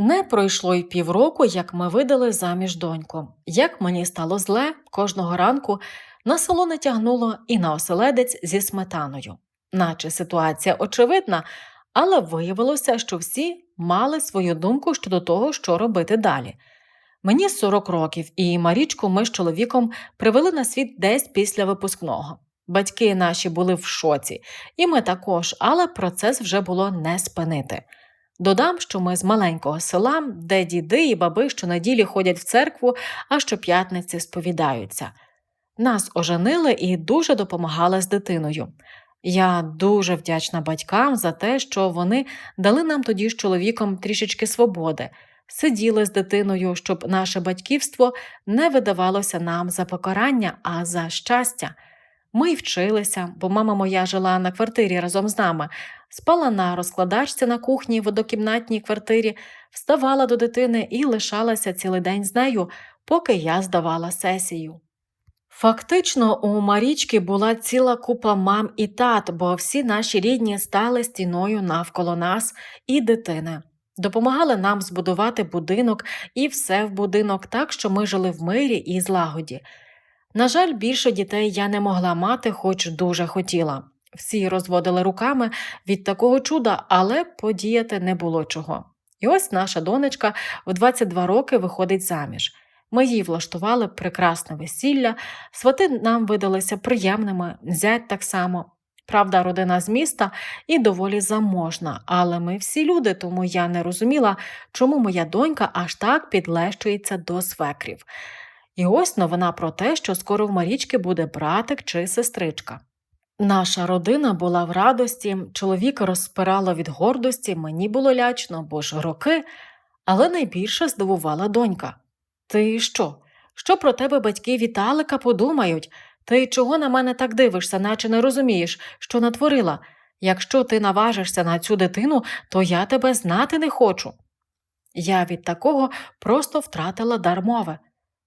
Не пройшло й півроку, як ми видали заміж доньку. Як мені стало зле, кожного ранку на село не тягнуло і на оселедець зі сметаною. Наче ситуація очевидна, але виявилося, що всі мали свою думку щодо того, що робити далі. Мені 40 років, і Марічку ми з чоловіком привели на світ десь після випускного. Батьки наші були в шоці, і ми також, але процес вже було не спинити. Додам, що ми з маленького села, де діди і баби щонеділі ходять в церкву, а щоп'ятниці сповідаються. Нас оженили і дуже допомагали з дитиною. Я дуже вдячна батькам за те, що вони дали нам тоді з чоловіком трішечки свободи, сиділи з дитиною, щоб наше батьківство не видавалося нам за покарання, а за щастя. Ми й вчилися, бо мама моя жила на квартирі разом з нами, спала на розкладачці на кухні в однокімнатній квартирі, вставала до дитини і лишалася цілий день з нею, поки я здавала сесію. Фактично, у Марічки була ціла купа мам і тат, бо всі наші рідні стали стіною навколо нас і дитини. Допомагали нам збудувати будинок і все в будинок так, що ми жили в мирі і злагоді. На жаль, більше дітей я не могла мати, хоч дуже хотіла. Всі розводили руками від такого чуда, але подіяти не було чого. І ось наша донечка в 22 роки виходить заміж. Ми їй влаштували прекрасне весілля, свати нам видалися приємними, зять так само. Правда, родина з міста і доволі заможна, але ми всі люди, тому я не розуміла, чому моя донька аж так підлещується до свекрів. І ось новина про те, що скоро в Марічки буде братик чи сестричка. Наша родина була в радості, чоловіка розпирало від гордості, мені було лячно, бо ж роки, але найбільше здивувала донька. Ти що? Що про тебе батьки Віталика подумають? Ти чого на мене так дивишся, наче не розумієш, що натворила? Якщо ти наважишся на цю дитину, то я тебе знати не хочу. Я від такого просто втратила дар мови.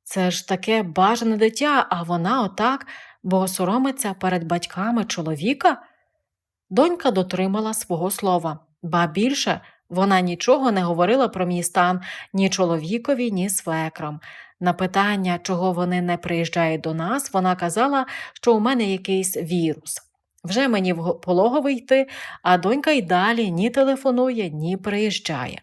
Це ж таке бажане дитя, а вона отак, бо соромиться перед батьками чоловіка. Донька дотримала свого слова, ба більше вона нічого не говорила про мій стан ні чоловікові, ні свекрам. На питання, чого вони не приїжджають до нас, вона казала, що у мене якийсь вірус. Вже мені в пологовий йти, а донька й далі ні телефонує, ні приїжджає.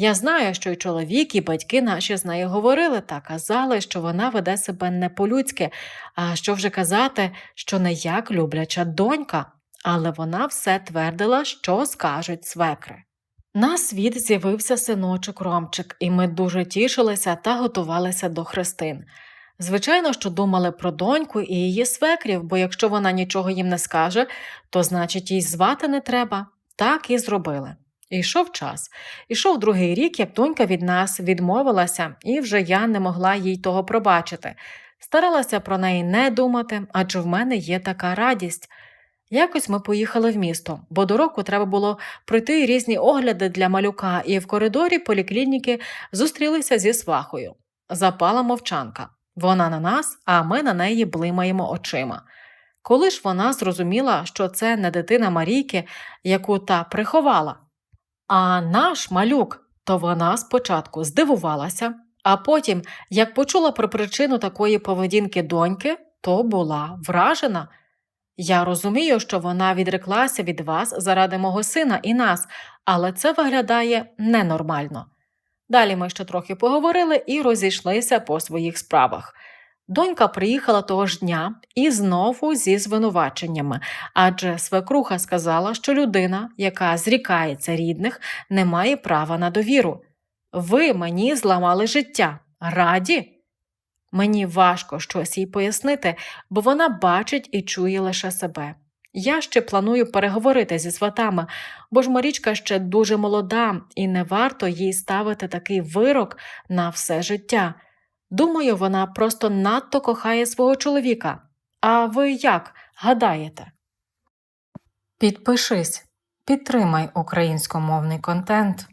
Я знаю, що й чоловік, і батьки наші з нею говорили та казали, що вона веде себе не по-людськи, а що вже казати, що не як любляча донька, але вона все твердила, що скажуть свекри. На світ з'явився синочок Ромчик, і ми дуже тішилися та готувалися до хрестин. Звичайно, що думали про доньку і її свекрів, бо якщо вона нічого їм не скаже, то значить їй звати не треба. Так і зробили. І йшов час. Ішов другий рік, як донька від нас відмовилася, і вже я не могла їй того пробачити. Старалася про неї не думати, адже в мене є така радість. Якось ми поїхали в місто, бо до року треба було пройти різні огляди для малюка, і в коридорі поліклініки зустрілися зі свахою. Запала мовчанка. Вона на нас, а ми на неї блимаємо очима. Коли ж вона зрозуміла, що це не дитина Марійки, яку та приховала, а наш малюк, то вона спочатку здивувалася, а потім, як почула про причину такої поведінки доньки, то була вражена. Я розумію, що вона відреклася від вас заради мого сина і нас, але це виглядає ненормально. Далі ми ще трохи поговорили і розійшлися по своїх справах. Донька приїхала того ж дня і знову зі звинуваченнями, адже свекруха сказала, що людина, яка зрікається рідних, не має права на довіру. Ви мені зламали життя. Раді? Мені важко щось їй пояснити, бо вона бачить і чує лише себе. Я ще планую переговорити зі сватами, бо ж Марічка ще дуже молода, і не варто їй ставити такий вирок на все життя. Думаю, вона просто надто кохає свого чоловіка. А ви як гадаєте? Підпишись, підтримай українськомовний контент.